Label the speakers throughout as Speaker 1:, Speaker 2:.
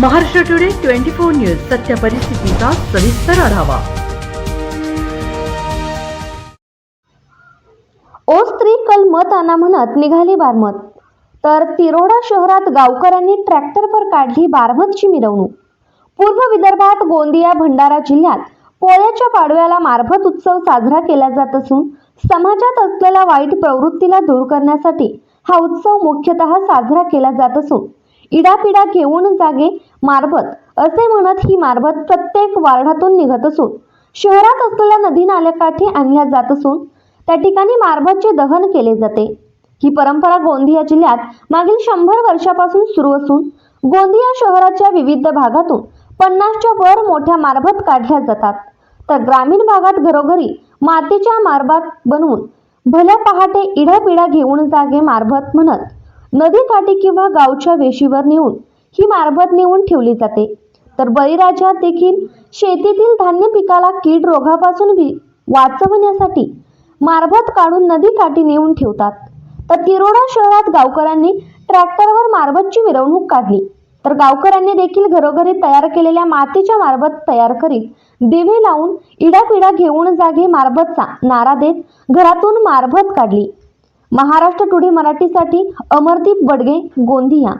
Speaker 1: Maharashtra today twenty four news सत्य परिस्थितीचा सविस्तर आढावा.
Speaker 2: ओ स्त्री कल मत आणा म्हणत निघाली बारमत. तर तिरोडा शहरात गावकऱ्यांनी ट्रॅक्टरवर काढली बारमतची मिरवणूक. पूर्व विदर्भात गोंदिया भंडारा जिल्ह्यात पोळ्याच्या पाडव्याला मार्फत उत्सव साजरा केला जात असून समाजात असलेल्या वाईट प्रवृत्तीला दूर करण्यासाठी हा उत्सव मुख्यतः साजरा केला जात असून इडापिडा घेऊन जागे मारबत असे म्हणत ही मारबत प्रत्येक वार्डातून निघत असून शहरात असलेल्या नदी नाल्याकाठी आणल्या जात असून त्या ठिकाणी मारबतचे दहन केले जाते. ही परंपरा गोंदिया जिल्ह्यात मागील शंभर वर्षापासून सुरू असून गोंदिया शहराच्या विविध भागातून पन्नासच्या वर मोठ्या मारबत काढल्या जातात. तर ग्रामीण भागात घरोघरी मातीच्या मारबात बनवून भल्या पहाटे इडापिडा घेऊन जागे मारबत म्हणत नदीकाठी किंवा गावच्या वेशीवर नेऊन ही मारबत नेऊन ठेवली जाते. तर बळीराजात देखील शेतीतील धान्य पिकाला कीड रोगापासून वाचवण्यासाठी मारबत काढून नदीकाठी नेऊन ठेवतात. तर तिरोडा शहरात गावकऱ्यांनी ट्रॅक्टरवर मारबतची मिरवणूक काढली. तर गावकऱ्यांनी देखील घरोघरी तयार केलेल्या मातीच्या मारबत तयार करीत दिवे लावून इडापिडा घेऊन जागे मारबतचा नारा देत घरातून मारबत काढली. महाराष्ट्र टुडे मराठीसाठी अमरदीप बडगे गोंदिया.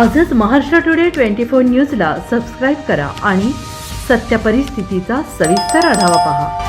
Speaker 1: आजच महाराष्ट्र टुडे ट्वेंटी फोर न्यूजला सबस्क्राईब करा आणि सत्य परिस्थितीचा सविस्तर आढावा पहा.